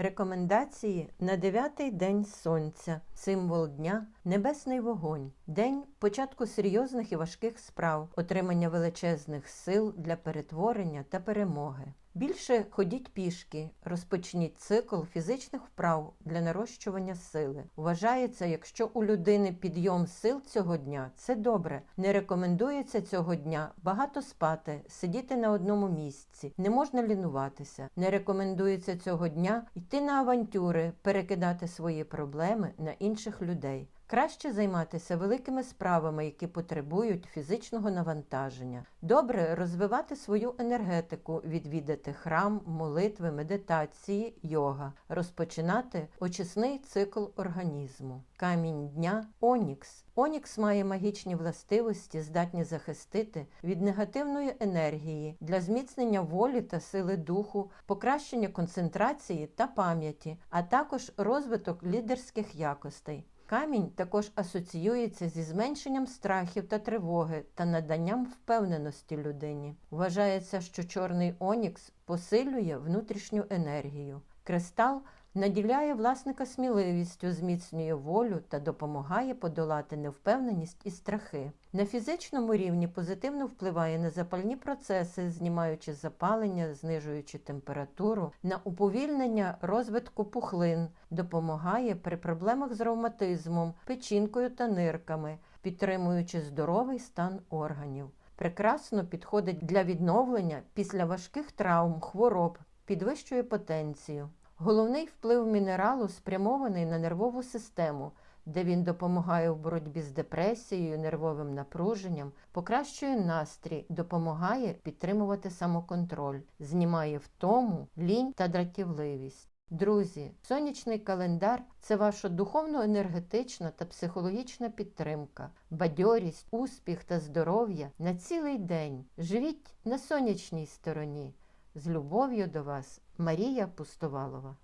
Рекомендації на дев'ятий день сонця, символ дня, небесний вогонь, день початку серйозних і важких справ, отримання величезних сил для перетворення та перемоги. Більше ходіть пішки, розпочніть цикл фізичних вправ для нарощування сили. Вважається, якщо у людини підйом сил цього дня, це добре. Не рекомендується цього дня багато спати, сидіти на одному місці, не можна лінуватися. Не рекомендується цього дня йти на авантюри, перекидати свої проблеми на інших людей. Краще займатися великими справами, які потребують фізичного навантаження. Добре розвивати свою енергетику, відвідати храм, молитви, медитації, йога, розпочинати очисний цикл організму. Камінь дня Онікс. Онікс має магічні властивості, здатні захистити від негативної енергії для зміцнення волі та сили духу, покращення концентрації та пам'яті, а також розвиток лідерських якостей. Камінь також асоціюється зі зменшенням страхів та тривоги та наданням впевненості людині. Вважається, що чорний онікс посилює внутрішню енергію. Кристал наділяє власника сміливістю, зміцнює волю та допомагає подолати невпевненість і страхи. На фізичному рівні позитивно впливає на запальні процеси, знімаючи запалення, знижуючи температуру, на уповільнення розвитку пухлин, допомагає при проблемах з ревматизмом, печінкою та нирками, підтримуючи здоровий стан органів. Прекрасно підходить для відновлення після важких травм, хвороб, підвищує потенцію. Головний вплив мінералу спрямований на нервову систему, де він допомагає в боротьбі з депресією, нервовим напруженням, покращує настрій, допомагає підтримувати самоконтроль, знімає втому, лінь та дратівливість. Друзі, сонячний календар це ваша духовно-енергетична та психологічна підтримка, бадьорість, успіх та здоров'я на цілий день. Живіть на сонячній стороні. З любов'ю до вас, Марія Пустовалова.